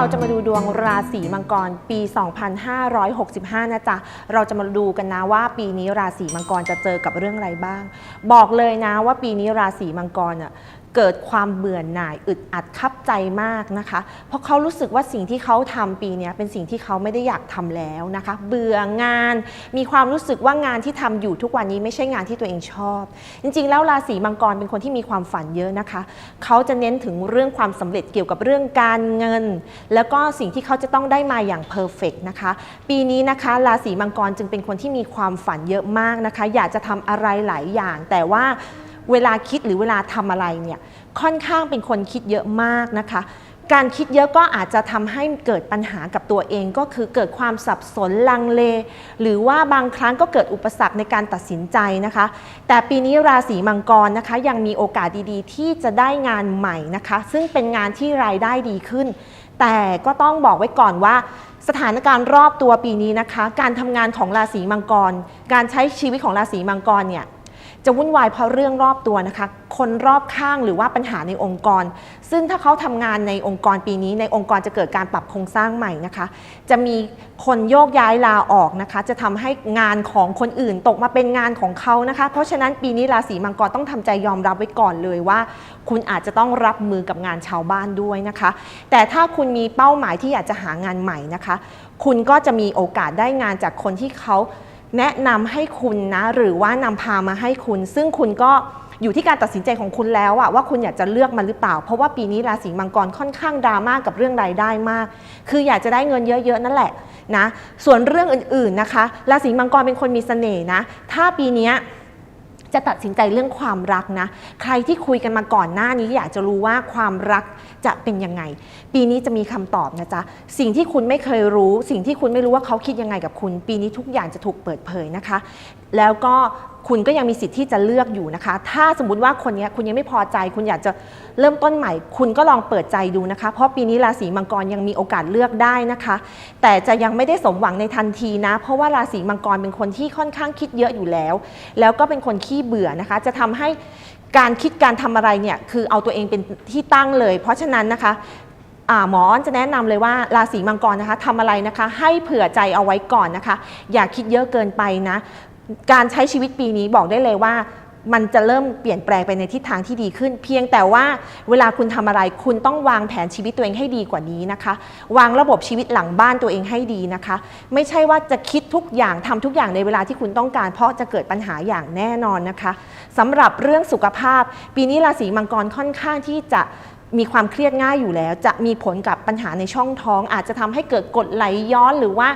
เราจะมาดูดวงราศีมังกรปี 2565 นะจ๊ะ เราจะมาดูกันนะว่าปีนี้ราศีมังกรจะเจอกับเรื่องอะไรบ้าง บอกเลยนะว่าปีนี้ราศีมังกรอะเกิดความเบื่อหน่ายอึดอัดคับใจมากนะคะ เพราะเขารู้สึกว่าสิ่งที่เขาทำปีนี้เป็นสิ่งที่เขาไม่ได้อยากทำแล้วนะคะ เบื่องาน มีความรู้สึกว่างานที่ทำอยู่ทุกวันนี้ไม่ใช่งานที่ตัวเองชอบ จริงๆ แล้วราศีมังกรเป็นคนที่มีความฝันเยอะนะคะ เขาจะเน้นถึงเรื่องความสำเร็จเกี่ยวกับเรื่องการเงิน แล้วก็สิ่งที่เขาจะต้องได้มาอย่างเพอร์เฟกนะคะ ปีนี้นะคะราศีมังกรจึงเป็นคนที่มีความฝันเยอะมากนะคะ อยากจะทำอะไรหลายอย่างแต่ว่า เวลาคิดหรือเวลาทำอะไรเนี่ยค่อนข้างเป็นคนคิดเยอะมากนะคะ การคิดเยอะก็อาจจะทำให้เกิดปัญหากับตัวเองก็คือเกิดความสับสนลังเล หรือว่าบางครั้งก็เกิดอุปสรรคในการตัดสินใจนะคะ แต่ปีนี้ราศีมังกรนะคะ ยังมีโอกาสดีๆ ที่จะได้งานใหม่นะคะ ซึ่งเป็นงานที่รายได้ดีขึ้น แต่ก็ต้องบอกไว้ก่อนว่าสถานการณ์รอบตัวปีนี้นะคะ การทำงานของราศีมังกร การใช้ชีวิตของราศีมังกรเนี่ย จะวุ่นวายเพราะเรื่องรอบตัวนะคะ คนรอบข้างหรือว่าปัญหาในองค์กร ซึ่งถ้าเขาทำงานในองค์กรปีนี้ในองค์กรจะเกิดการปรับโครงสร้างใหม่นะคะ จะมีคนโยกย้ายลาออกนะคะ จะทำให้งานของคนอื่นตกมาเป็นงานของเขานะคะ เพราะฉะนั้นปีนี้ราศีมังกรต้องทำใจยอมรับไว้ก่อนเลยว่า คุณอาจจะต้องรับมือกับงานชาวบ้านด้วยนะคะ แต่ถ้าคุณมีเป้าหมายที่อยากจะหางานใหม่นะคะ คุณก็จะมีโอกาสได้งานจากคนที่เขา แนะนำให้คุณนะหรือว่านำพามาให้คุณ ซึ่งคุณก็อยู่ที่การตัดสินใจของคุณแล้วอะว่าคุณอยากจะเลือกมันหรือเปล่า เพราะว่าปีนี้ราศีมังกรค่อนข้างดราม่ากับเรื่องรายได้มาก คืออยากจะได้เงินเยอะๆนั่นแหละนะส่วนเรื่องอื่นๆนะคะราศีมังกรเป็นคนมีเสน่ห์นะ ถ้าปีนี้ จะตัดสินใจเรื่องความรักนะ ใครที่คุยกันมาก่อนหน้านี้อยากจะรู้ว่าความรักจะเป็นยังไง ปีนี้จะมีคำตอบนะจ๊ะ สิ่งที่คุณไม่เคยรู้ สิ่งที่คุณไม่รู้ว่าเขาคิดยังไงกับคุณ ปีนี้ทุกอย่างจะถูกเปิดเผยนะคะ แล้วก็ คุณก็ยังมีสิทธิ์ที่จะเลือกอยู่นะคะ ถ้าสมมติว่าคนนี้คุณยังไม่พอใจ คุณอยากจะเริ่มต้นใหม่ คุณก็ลองเปิดใจดูนะคะ เพราะปีนี้ราศีมังกรยังมีโอกาสเลือกได้นะคะ แต่จะยังไม่ได้สมหวังในทันทีนะ เพราะว่าราศีมังกรเป็นคนที่ค่อนข้างคิดเยอะอยู่แล้ว แล้วก็เป็นคนขี้เบื่อนะคะ จะทำให้การคิดการทำอะไรเนี่ยคือเอาตัวเองเป็นที่ตั้งเลย เพราะฉะนั้นนะคะอ่าหมอจะแนะนำเลยว่าราศีมังกรนะคะทำอะไรนะคะ ให้เผื่อใจเอาไว้ก่อนนะคะ อย่าคิดเยอะเกินไปนะ การใช้ชีวิตปีนี้บอกได้เลยว่า มันจะเริ่มเปลี่ยนแปลงไปในทิศทางที่ดีขึ้น เพียงแต่ว่าเวลาคุณทำอะไร คุณต้องวางแผนชีวิตตัวเองให้ดีกว่านี้นะคะ วางระบบชีวิตหลังบ้านตัวเองให้ดีนะคะ ไม่ใช่ว่าจะคิดทุกอย่างทำทุกอย่างในเวลาที่คุณต้องการ เพราะจะเกิดปัญหาอย่างแน่นอนนะคะสำหรับเรื่องสุขภาพ ปีนี้ราศีมังกรค่อนข้างที่จะ มีความเครียดง่ายอยู่แล้ว จะมีผลกับปัญหาในช่องท้อง อาจจะทำให้เกิดกดไหลย้อนหรือว่า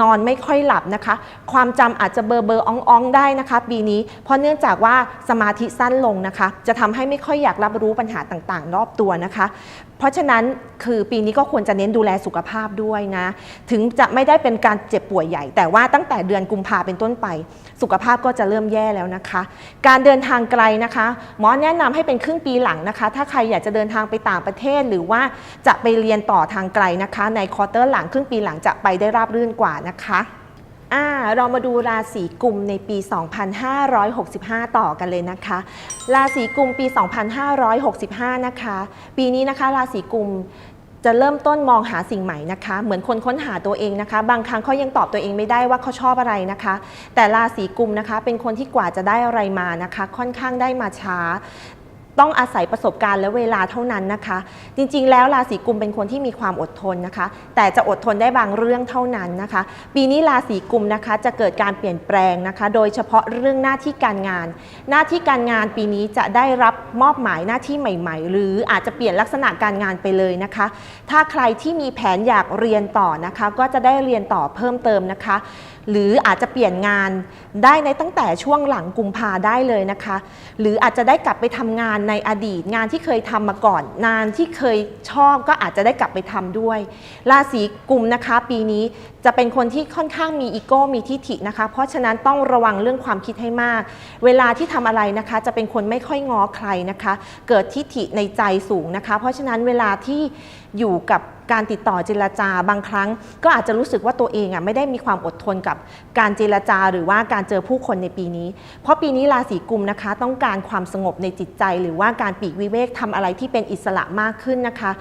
นอนไม่ค่อยหลับนะคะ ความจำอาจจะเบอร์เบอร์อ่องอ่องได้นะคะ ปีนี้เพราะเนื่องจากว่าสมาธิสั้นลงนะคะ จะทำให้ไม่ค่อยอยากรับรู้ปัญหาต่างๆ รอบตัวนะคะ เพราะฉะนั้นคือปีนี้ก็ควรจะเน้นดูแลสุขภาพด้วยนะ ถึงจะไม่ได้เป็นการเจ็บป่วยใหญ่ แต่ว่าตั้งแต่เดือนกุมภาเป็นต้นไป สุขภาพก็จะเริ่มแย่แล้วนะคะ การเดินทางไกลนะคะ หมอแนะนำให้เป็นครึ่งปีหลังนะคะ ถ้าใครอยากจะเดินทางไปต่างประเทศ หรือว่าจะไปเรียนต่อทางไกลนะคะ ในควอเตอร์หลังครึ่งปีหลังจะไปได้ราบรื่นกว่านะคะอ่าเรามาดูราศีกุมในปี 2565 ต่อกันเลยนะคะ ราศีกุมปี 2565 นะคะ ปีนี้นะคะราศีกุมจะเริ่มต้นมองหาสิ่งใหม่นะคะ เหมือนคนค้นหาตัวเองนะคะ บางครั้งเขายังตอบตัวเองไม่ได้ว่าเขาชอบอะไรนะคะ แต่ราศีกุมนะคะ เป็นคนที่กว่าจะได้อะไรมานะคะ ค่อนข้างได้มาช้า ต้องอาศัยประสบการณ์และเวลาเท่านั้นนะคะ จริงๆ แล้วราศีกุมเป็นคนที่มีความอดทนนะคะ แต่จะอดทนได้บางเรื่องเท่านั้นนะคะ ปีนี้ราศีกุมนะคะจะเกิดการเปลี่ยนแปลงนะคะ โดยเฉพาะเรื่องหน้าที่การงาน หน้าที่การงานปีนี้จะได้รับมอบหมายหน้าที่ใหม่ ๆ หรืออาจจะเปลี่ยนลักษณะการงานไปเลยนะคะ ถ้าใครที่มีแผนอยากเรียนต่อนะคะ ก็จะได้เรียนต่อเพิ่มเติมนะคะ หรืออาจจะเปลี่ยนงานได้ในตั้งแต่ช่วงหลังกุมภาได้เลยนะคะ หรืออาจจะได้กลับไปทำงานในอดีต งานที่เคยทำมาก่อน งานที่เคยชอบก็อาจจะได้กลับไปทำด้วย ราศีกุมนะคะ ปีนี้ จะเป็นคนที่ค่อนข้างมีอีโก้มีทิฐินะคะ เพราะฉะนั้นต้องระวังเรื่องความคิดให้มาก เวลาที่ทำอะไรนะคะ จะเป็นคนไม่ค่อยง้อใครนะคะ เกิดทิฐิในใจสูงนะคะ เพราะฉะนั้นเวลาที่อยู่กับการติดต่อเจรจาบางครั้ง ก็อาจจะรู้สึกว่าตัวเองอะไม่ได้มีความอดทนกับการเจรจาหรือว่าการเจอผู้คนในปีนี้ เพราะปีนี้ราศีกุมนะคะ ต้องการความสงบในจิตใจ หรือว่าการปีกวิเวกทำอะไรที่เป็นอิสระมากขึ้นนะคะ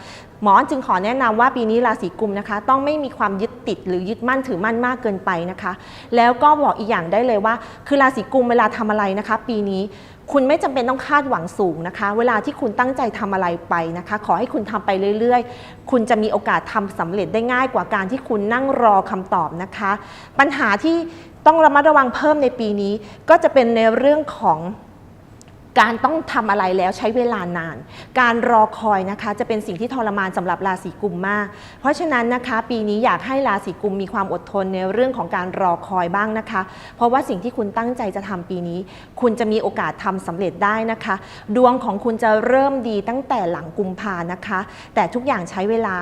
หมอจึงขอแนะนำว่าปีนี้ราศีกุมนะคะ ต้องไม่มีความยึดติดหรือยึดมั่นถือมั่นมากเกินไปนะคะ แล้วก็บอกอีกอย่างได้เลยว่า คือราศีกุมเวลาทำอะไรนะคะ ปีนี้คุณไม่จำเป็นต้องคาดหวังสูงนะคะ เวลาที่คุณตั้งใจทำอะไรไปนะคะ ขอให้คุณทำไปเรื่อยๆ คุณจะมีโอกาสทำสำเร็จได้ง่ายกว่าการที่คุณนั่งรอคำตอบนะคะ ปัญหาที่ต้องระมัดระวังเพิ่มในปีนี้ ก็จะเป็นในเรื่องของ การต้องทำอะไรแล้วใช้เวลานาน การรอคอยนะคะจะเป็นสิ่งที่ทรมานสำหรับราศีกุมมาก เพราะฉะนั้นนะคะปีนี้อยากให้ราศีกุมมีความอดทนในเรื่องของการรอคอยบ้างนะคะ เพราะว่าสิ่งที่คุณตั้งใจจะทำปีนี้ คุณจะมีโอกาสทำสำเร็จได้นะคะ ดวงของคุณจะเริ่มดีตั้งแต่หลังกุมภานะคะ แต่ทุกอย่างใช้เวลา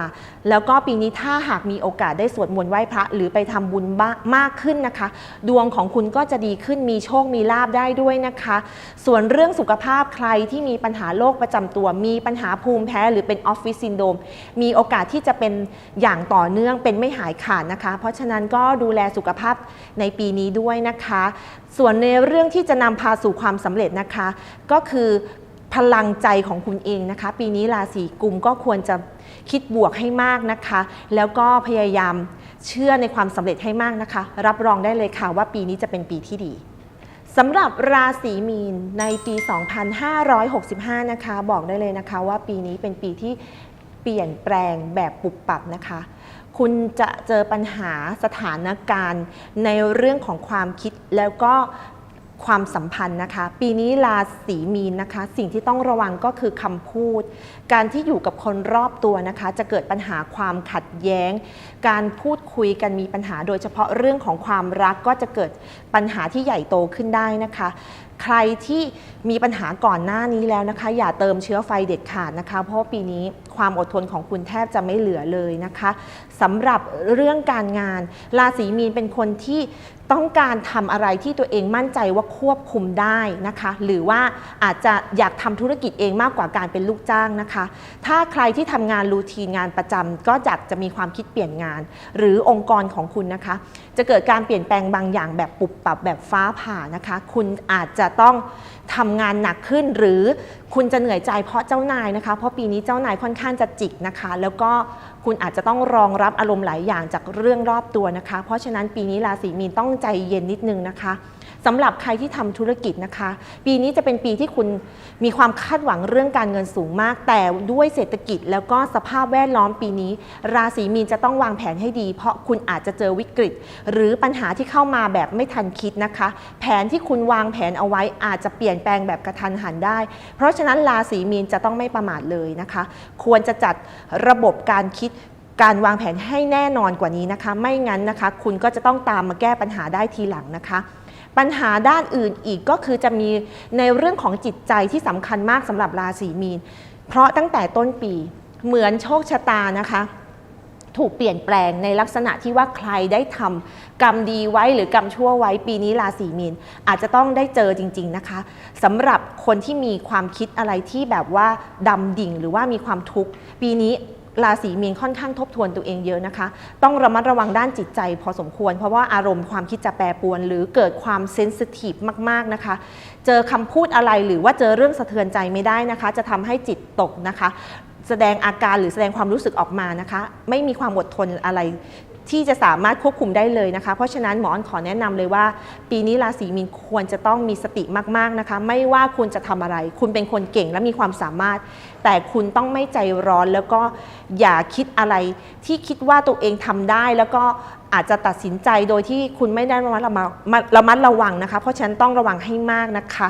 แล้วก็ปีนี้ถ้าหากมีโอกาสได้สวดมนต์ไหว้พระ หรือไปทำบุญบมากขึ้นนะคะ ดวงของคุณก็จะดีขึ้นมีโชคมีลาบได้ด้วยนะคะ ส่วนเรื่องสุุขภาพใครที่มีปัญหาโรคประจำตัว มีปัญหาภูมิแพ้หรือเป็นออฟฟิศซินโดมมีโอกาสที่จะเป็นอย่างต่อเนื่องเป็นไม่หายขาดนะคะ เพราะฉะนั้นก็ดูแลสุขภาพในปีนี้ด้วยนะคะ ส่วนในเรื่องที่จะนำพาสู่ความสำเร็จนะคะ ก็คือพลังใจของคุณเองนะคะ ปีนี้ราศีกุมก็ควรจะคิดบวกให้มากนะคะ แล้วก็พยายามเชื่อในความสำเร็จให้มากนะคะ รับรองได้เลยค่ะว่าปีนี้จะเป็นปีที่ดี สำหรับราศีมีนในปี 2565 นะคะ บอกได้เลยนะคะว่าปีนี้เป็นปีที่เปลี่ยนแปลงแบบปุบปับนะคะ คุณจะเจอปัญหาสถานการณ์ในเรื่องของความคิดแล้วก็ ความสัมพันธ์นะคะ ปีนี้ราศีมีนนะคะ สิ่งที่ต้องระวังก็คือคำพูด การที่อยู่กับคนรอบตัวนะคะ จะเกิดปัญหาความขัดแย้ง การพูดคุยกันมีปัญหาโดยเฉพาะเรื่องของความรักก็จะเกิดปัญหาที่ใหญ่โตขึ้นได้นะคะใครที่มีปัญหาก่อนหน้านี้แล้วนะคะ อย่าเติมเชื้อไฟเด็ดขาดนะคะ เพราะปีนี้ความอดทนของคุณแทบจะไม่เหลือเลยนะคะสำหรับเรื่องการงาน ราศีมีนเป็นคนที่ต้องการทำอะไรที่ตัวเองมั่นใจว่าควบคุมได้นะคะ หรือว่าอาจจะอยากทำธุรกิจเองมากกว่าการเป็นลูกจ้างนะคะ ถ้าใครที่ทำงานรูทีนงานประจำก็อยากจะมีความคิดเปลี่ยนงาน หรือองค์กรของคุณนะคะ จะเกิดการเปลี่ยนแปลงบางอย่างแบบปุบปับแบบฟ้าผ่านะคะ คุณอาจจะะต้องทำงานหนักขึ้นหรือคุณจะเหนื่อยใจเพราะเจ้านายนะคะ เพราะปีนี้เจ้านายค่อนข้างจะจิกนะคะ แล้วก็คุณอาจจะต้องรองรับอารมณ์หลายอย่างจากเรื่องรอบตัวนะคะ เพราะฉะนั้นปีนี้ราศีมีนต้องใจเย็นนิดนึงนะคะ สำหรับใครที่ทำธุรกิจนะคะ ปีนี้จะเป็นปีที่คุณมีความคาดหวังเรื่องการเงินสูงมาก แต่ด้วยเศรษฐกิจแล้วก็สภาพแวดล้อมปีนี้ ราศีมีนจะต้องวางแผนให้ดี เพราะคุณอาจจะเจอวิกฤต หรือปัญหาที่เข้ามาแบบไม่ทันคิดนะคะ แผนที่คุณวางแผนเอาไว้อาจจะเปลี่ยนแปลงแบบกระทันหันได้ เพราะฉะนั้นราศีมีนจะต้องไม่ประมาทเลยนะคะ ควรจะจัดระบบการคิด การวางแผนให้แน่นอนกว่านี้นะคะ ไม่งั้นนะคะ คุณก็จะต้องตามมาแก้ปัญหาได้ทีหลังนะคะ ปัญหาด้านอื่นอีกก็คือจะมีในเรื่องของจิตใจที่สำคัญมากสำหรับราศีมีน เพราะตั้งแต่ต้นปีเหมือนโชคชะตานะคะ ถูกเปลี่ยนแปลงในลักษณะที่ว่าใครได้ทำกรรมดีไว้หรือกรรมชั่วไว้ปีนี้ราศีมีนอาจจะต้องได้เจอจริง ๆนะคะสำหรับคนที่มีความคิดอะไรที่แบบว่าดำดิ่งหรือว่ามีความทุกข์ปีนี้ ราศีมีนค่อนข้างทบทวนตัวเองเยอะนะคะ ต้องระมัดระวังด้านจิตใจพอสมควร เพราะว่าอารมณ์ความคิดจะแปรปรวน หรือเกิดความเซนซิทีฟมากๆนะคะ เจอคำพูดอะไรหรือว่าเจอเรื่องสะเทือนใจไม่ได้นะคะ จะทำให้จิตตกนะคะ แสดงอาการหรือแสดงความรู้สึกออกมานะคะ ไม่มีความอดทนอะไร ที่จะสามารถควบคุมได้เลยนะคะ เพราะฉะนั้นหมออันขอแนะนำเลยว่า ปีนี้ราศีมีนควรจะต้องมีสติมากๆนะคะ ไม่ว่าคุณจะทำอะไร คุณเป็นคนเก่งและมีความสามารถ แต่คุณต้องไม่ใจร้อนแล้วก็อย่าคิดอะไรที่คิดว่าตัวเองทำได้ แล้วก็อาจจะตัดสินใจโดยที่คุณไม่ได้ระมัดระมัดระวังนะคะ เพราะฉะนั้นต้องระวังให้มากนะคะ